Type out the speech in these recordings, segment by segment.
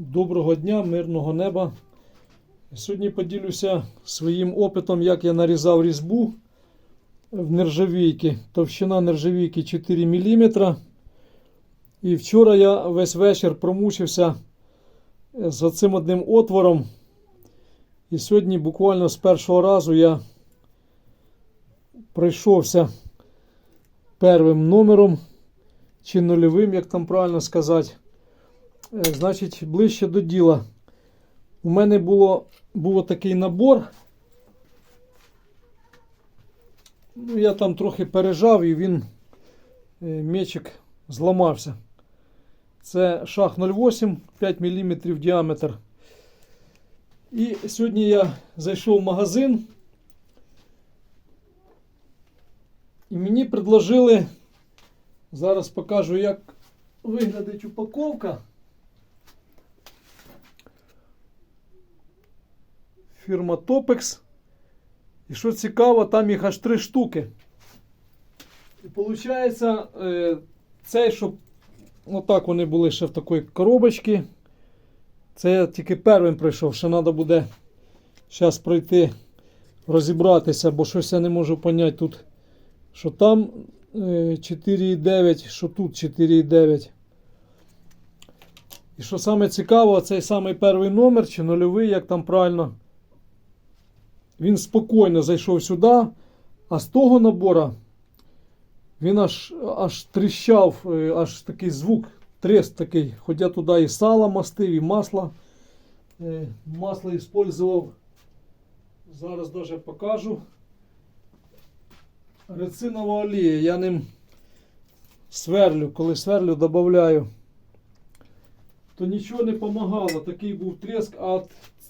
Доброго дня, мирного неба. Сьогодні поділюся своїм опитом, як я нарізав різьбу в нержавійки. Товщина нержавійки 4 мм. І вчора я весь вечір промучився з цим одним отвором. І сьогодні буквально з першого разу я пройшовся первим номером чи нульовим, як там правильно сказати. Е, Значить, ближче до діла. У мене було, був такий набор. Ну, я там трохи пережав і він е, мечик зламався. Це шах 08, 5 мм діаметр. І сьогодні я зайшов в магазин. І мені предложили, зараз покажу, як виглядить упаковка. Фірма Topex. І що цікаво, там їх аж три штуки. І виходить, е, цей, щоб отак вони були ще в такій коробочці. Це я тільки первим прийшов, ще треба буде зараз пройти, розібратися, бо щось я не можу поняти тут, що там е, 4,9, що тут 4,9. І що саме цікаво, цей самий перший номер чи нульовий, як там правильно. Він спокійно зайшов сюди, а з того набора він аж аж тріщав, е, аж такий звук, трест такий. Хоча туди і сало мастив, і масло. Е, Масло використовував. Зараз даже покажу. Рецинова олія. Я ним сверлю, коли сверлю, додаю. То нічого не допомагало. Такий був треск. А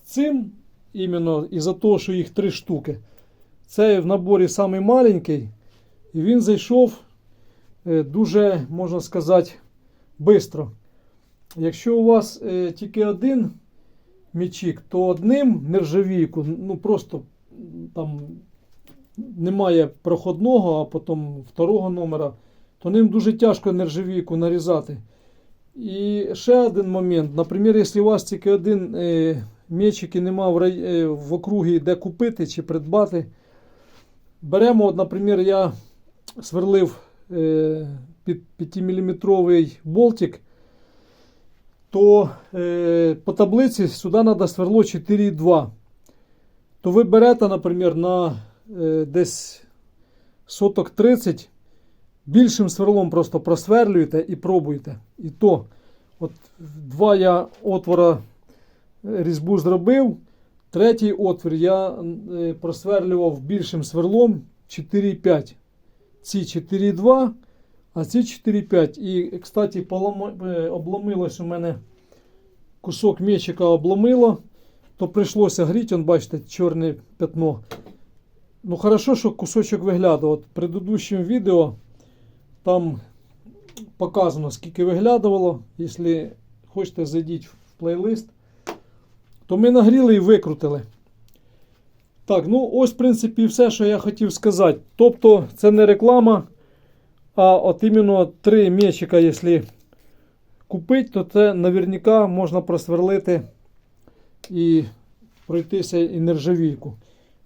цим іменно із-за того, що їх три штуки. Цей в наборі самий маленький. І він зайшов е, дуже, можна сказати, швидко. Якщо у вас е, тільки один мічик, то одним нержавійку, ну просто там немає проходного, а потім второго номера, то ним дуже тяжко нержавійку нарізати. І ще один момент. Наприклад, якщо у вас тільки один мечик нема в, рай- е, в округі де купити чи придбати, беремо, от, наприклад, я сверлив е, під 5-мм болтик, то е, по таблиці сюди треба сверло 4,2. То ви берете, наприклад, на е, десь соток 30, більшим сверлом просто просверлюєте і пробуєте. І то, от два я отвора різьбу зробив. Третій отвір я е, просверлював більшим сверлом 4,5. Ці 4,2, а ці 4,5. І, кстати, е, обломилось у мене кусок мечика обломило, то прийшлося гріти, он, бачите, чорне пятно. Ну, хорошо, що кусочок виглядав. От в предыдущем відео там показано, скільки виглядувало. Якщо хочете, зайдіть в плейлист. То ми нагріли і викрутили. Так, ну ось, в принципі, все, що я хотів сказати. Тобто, це не реклама, а от іменно три м'ячика, якщо купити, то це наверняка можна просверлити і пройтися і нержавійку.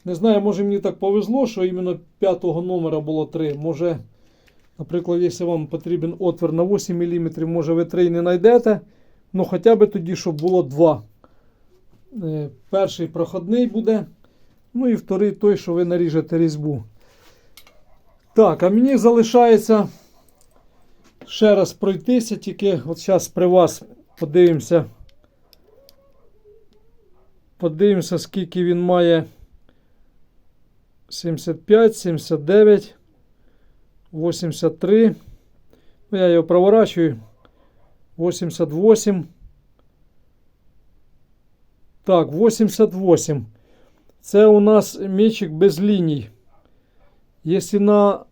Не знаю, може мені так повезло, що іменно п'ятого номера було 3. Може, наприклад, якщо вам потрібен отвір на 8 мм, може ви 3 не знайдете. Ну хоча б тоді, щоб було 2. Е, Перший проходний буде. Ну і вторий той, що ви наріжете різьбу. Так, а мені залишається ще раз пройтися, тільки от зараз при вас подивимося. Подивимося, скільки він має 75, 79, 83. Ну, я його проворачую. 88. Так, 88. Це у нас мечик без ліній. Якщо на,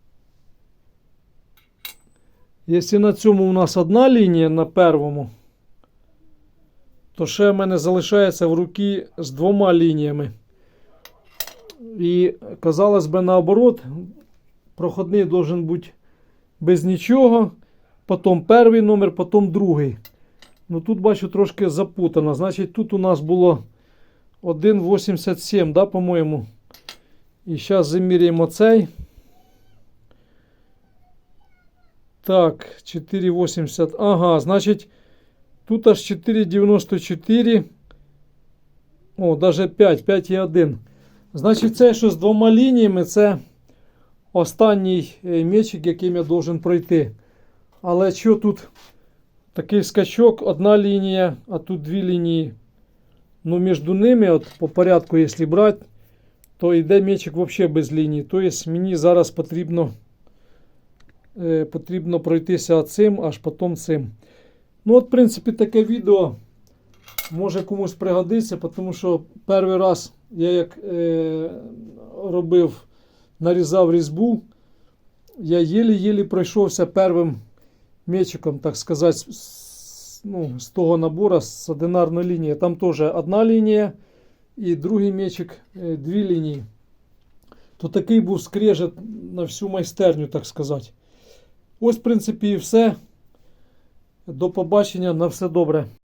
якщо на цьому у нас одна лінія на первому, то ще в мене залишається в руки з двома лініями. І, казалось би, наоборот, проходний должен бути без нічого. Потім перший номер, потім другий. Ну тут бачу трошки запутано. Значить, тут у нас було 1,87, да, по-моєму. І зараз заміряємо цей. Так, 4,80. Ага, значить, тут аж 4,94. О, даже 5, 5,1. Значить, це що з двома лініями, це останній е, м'ячик, яким я должен пройти. Але що тут такий скачок, одна лінія, а тут дві лінії. Ну, між ними, от по порядку, якщо брати, то йде м'ячик взагалі без лінії. Тобто мені зараз потрібно, е, потрібно пройтися цим, аж потім цим. Ну, от, в принципі, таке відео може комусь пригодиться, тому що перший раз я як е, робив, нарізав різьбу, я єлі-єлі пройшовся первим м'ячиком, так сказати, з, з- ну, с того набору, з одинарної лінії. Там теж одна лінія і другий м'ячик е, дві лінії. То такий був скрежет на всю майстерню, так сказати. Ось, в принципі, і все. До побачення, на все добре.